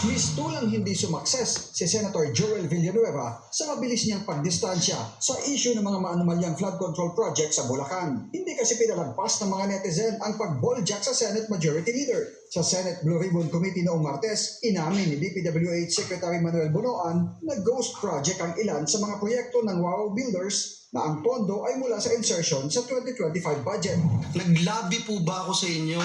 Mistulang hindi sumakses si Senator Joel Villanueva sa mabilis niyang pagdistansya sa issue ng mga maanumalyang flood control project sa Bulacan. Hindi kasi pinalagpas ng mga netizen ang pagboljak sa Senate Majority Leader. Sa Senate Blue Ribbon Committee noong Martes, inamin ni DPWH Secretary Manuel Bonoan na ghost project ang ilan sa mga proyekto ng Wow Builders na ang pondo ay mula sa insertion sa 2025 budget. Naglabi po ba ako sa inyo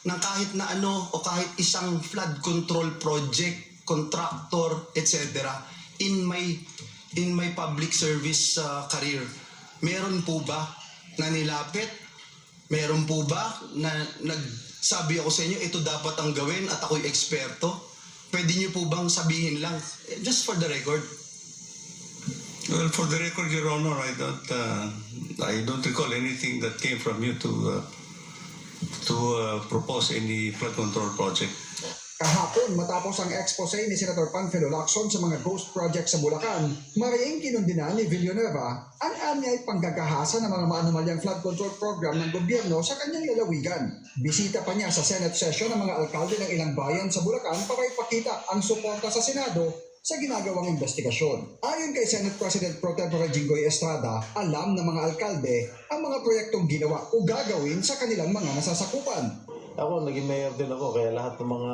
ng kahit na ano o kahit isang flood control project, contractor, etc. in my in my public service uh, career? Meron po ba na nilapit? Meron po ba na nagsabi ako sa inyo ito dapat ang gawin at ako'y eksperto? Pwede niyo po bang sabihin lang eh, just for the record? Well, for the record, Your Honor, I don't, uh, I don't recall anything that came from you to, uh, to uh, propose any flood control project. Kahapon, matapos ang expose ni Senator Panfilo Lacson sa mga ghost project sa Bulacan, mariing kinundina ni Villanueva ang anyay panggagahasa ng mga maanumalyang flood control program ng gobyerno sa kanyang lalawigan. Bisita pa niya sa Senate session ng mga alkalde ng ilang bayan sa Bulacan para ipakita ang suporta sa Senado sa ginagawang investigasyon. Ayon kay Senate President Pro Tempore Jinggoy Estrada, alam ng mga alkalde ang mga proyektong ginawa o gagawin sa kanilang mga nasasakupan. Ako, naging mayor din ako, kaya lahat ng mga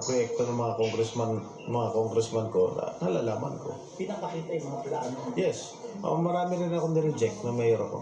proyekto ng mga congressman, mga congressman ko, na- nalalaman ko. pinapakita yung mga plano. Yes, oh, marami rin akong nireject na mayor ako.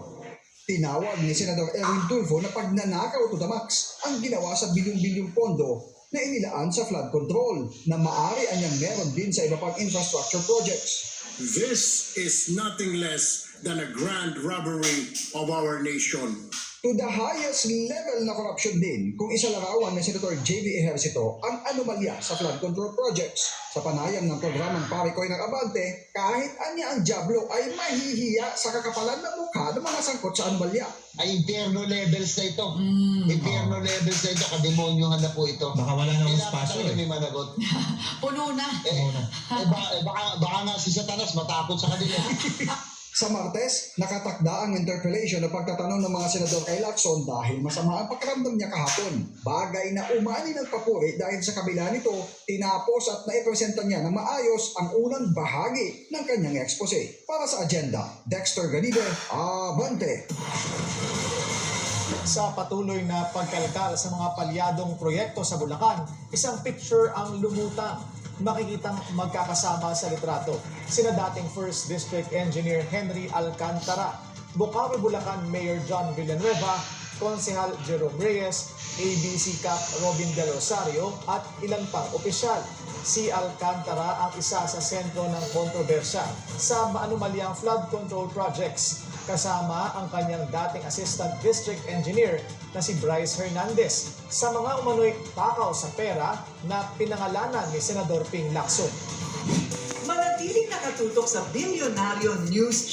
Tinawag ni Senador Erwin Tulfo na pagnanakaw to the max ang ginawa sa bilyong-bilyong pondo na inilaan sa flood control na maari anyang meron din sa iba pang infrastructure projects. This is nothing less than a grand robbery of our nation. To the highest level na corruption din kung isalarawan ni Senator J.B. Ejercito ang anomalya sa flood control projects. Sa panayam ng programang Parikoy ng Abante, kahit anya ang Diablo ay mahihiya sa kakapalan ng mukha ng mga sangkot sa anomalya. ay impierno levels na ito. impierno levels na ito, kademonyohan na po ito. Baka wala na akong spasyo eh. may managot. Puno na. Eh, eh, ba- eh, baka, baka nga si Satanas matakot sa kanila. Sa Martes, nakatakda ang interpellation na pagtatanong ng mga senador kay Lacson dahil masama ang pakiramdam niya kahapon. Bagay na umani ng papuri dahil sa kabila nito, tinapos at naipresenta niya ng maayos ang unang bahagi ng kanyang expose. Para sa agenda, Dexter Ganibe, Abante. Sa patuloy na pagkalkal sa mga palyadong proyekto sa Bulacan, isang picture ang lumutang. Makikitang magkakasama sa litrato. Sina dating First District Engineer Henry Alcantara, Bukawi Bulacan Mayor John Villanueva, Konsehal Jerome Reyes, ABC Cap Robin Del Rosario at ilan pang opisyal. Si Alcantara ang isa sa sentro ng kontrobersya sa maanumalyang flood control projects kasama ang kanyang dating Assistant District Engineer na si Bryce Hernandez sa mga umano'y takaw sa pera na pinangalanan ni Senador Ping Lacson. Manatiling nakatutok sa Bilyonaryo News